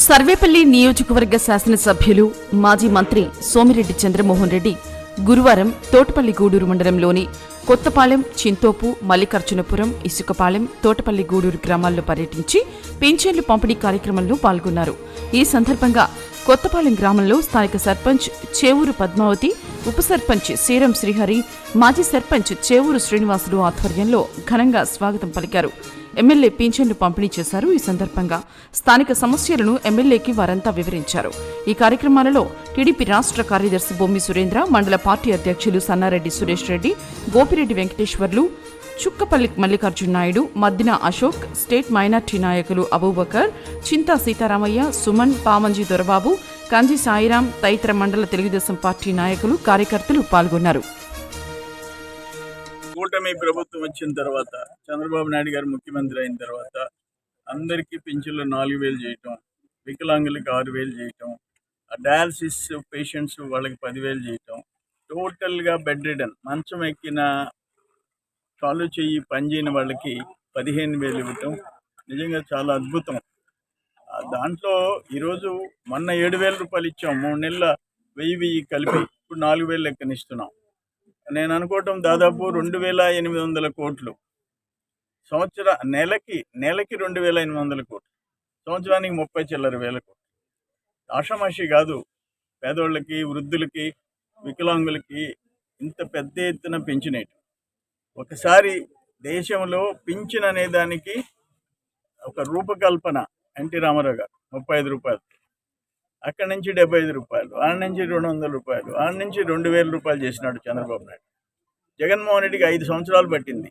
సర్వేపల్లి నియోజకవర్గ శాసనసభ్యులు మాజీ మంత్రి సోమిరెడ్డి చంద్రమోహన్ రెడ్డి గురువారం తోటపల్లి గూడూరు మండలంలోని కొత్తపాలెం చింతోపు మల్లికార్జునపురం ఇసుకపాలెం తోటపల్లి గూడూరు గ్రామాల్లో పర్యటించి పింఛన్లు పంపిణీ కార్యక్రమంలో పాల్గొన్నారు. ఈ సందర్భంగా కొత్తపాలెం గ్రామంలో స్థానిక సర్పంచ్ చేవూరు పద్మావతి ఉప సర్పంచ్ సీరం శ్రీహరి మాజీ సర్పంచ్ చేవూరు శ్రీనివాసులు ఆధ్వర్యంలో ఘనంగా స్వాగతం పలికారు. ఎమ్మెల్యే పింఛన్లు పంపిణీ చేశారు. ఈ సందర్భంగా స్థానిక సమస్యలను ఎమ్మెల్యేకి వారంతా వివరించారు. ఈ కార్యక్రమాలలో టీడీపీ రాష్ట్ర కార్యదర్శి బొమ్మి సురేంద్ర మండల పార్టీ అధ్యక్షులు సన్నారెడ్డి సురేష్ రెడ్డి గోపిరెడ్డి వెంకటేశ్వర్లు చుక్కపల్లి మల్లికార్జున నాయుడు మద్దిన అశోక్ స్టేట్ మైనార్టీ నాయకులు అబూబకర్ చింతా సీతారామయ్య సుమన్ పామంజి దొరబాబు కంజి సాయిరాం తదితర మండల తెలుగుదేశం పార్టీ నాయకులు కార్యకర్తలు పాల్గొన్నారు. కూటమి ప్రభుత్వం వచ్చిన తర్వాత చంద్రబాబు నాయుడు గారు ముఖ్యమంత్రి అయిన తర్వాత అందరికీ పింఛన్లు నాలుగు వేలు చేయటం వికలాంగులకు ఆరు వేలు చేయటం డయాలసిస్ పేషెంట్స్ వాళ్ళకి పదివేలు చేయటం టోటల్గా బెడ్ రిడన్ మంచం ఎక్కిన కాలు చెయ్యి పనిచేయని వాళ్ళకి పదిహేను వేలు ఇవ్వటం నిజంగా చాలా అద్భుతం. దాంట్లో ఈరోజు మొన్న ఏడు వేల రూపాయలు ఇచ్చాం. మూడు నెలల వెయ్యి వెయ్యి కలిపి ఇప్పుడు నాలుగు వేలు లెక్కనిస్తున్నాం. నేను అనుకోవటం దాదాపు రెండు వేల ఎనిమిది వందల కోట్లు. సంవత్సర నెలకి నెలకి రెండు వేల ఎనిమిది వందల కోట్లు. సంవత్సరానికి ముప్పై చిల్లర వేల కోట్లు. ఆషామాషి కాదు. పేదోళ్ళకి వృద్ధులకి వికలాంగులకి ఇంత పెద్ద ఎత్తున పెంచినేటి ఒకసారి దేశంలో పింఛన్ అనే దానికి ఒక రూపకల్పన ఎన్టీ రామారావు గారు ముప్పై ఐదు రూపాయలు. అక్కడి నుంచి డెబ్బై ఐదు రూపాయలు ఆడ నుంచి రెండు వందల రూపాయలు ఆడ నుంచి రెండు వేల రూపాయలు చేసినాడు చంద్రబాబు నాయుడు. జగన్మోహన్ రెడ్డికి ఐదు సంవత్సరాలు పట్టింది.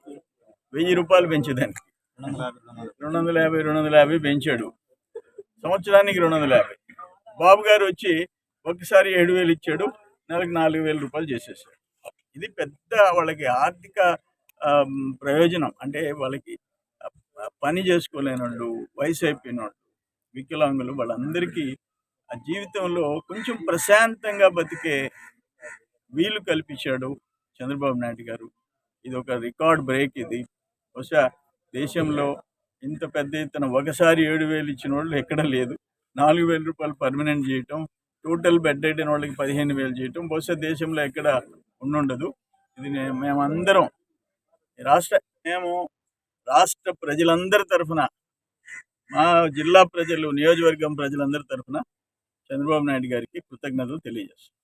వెయ్యి రూపాయలు పెంచేదానికి. రెండు వందల యాభై రెండు వందల యాభై పెంచాడు. సంవత్సరానికి రెండు వందల యాభై. బాబు గారు వచ్చి ఒకసారి ఏడు వేలు ఇచ్చాడు నెలకు నాలుగు వేల రూపాయలు చేసేసాడు. ఇది పెద్ద వాళ్ళకి ఆర్థిక ప్రయోజనం. అంటే వాళ్ళకి పని చేసుకోలేని వాళ్ళు వయసు అయిపోయిన వాళ్ళు వికలాంగులు వాళ్ళందరికీ ఆ జీవితంలో కొంచెం ప్రశాంతంగా బతికే వీలు కల్పించాడు చంద్రబాబు నాయుడు గారు. ఇది ఒక రికార్డ్ బ్రేక్ ఇది. బహుశా దేశంలో ఇంత పెద్ద ఎత్తున ఒకసారి ఏడు వేలు ఇచ్చిన వాళ్ళు ఎక్కడ లేదు. నాలుగు వేల రూపాయలు పర్మనెంట్ చేయటం టోటల్ బెడ్ అయిన వాళ్ళకి పదిహేను వేలు చేయటం బహుశా దేశంలో ఎక్కడ ఉండుండదు. ఇది మేమందరం రాష్ట్ర మేము రాష్ట్ర ప్రజలందరి తరఫున మా జిల్లా ప్రజలు నియోజకవర్గం ప్రజలందరి తరఫున చంద్రబాబు నాయుడు గారికి కృతజ్ఞతలు తెలియజేస్తాం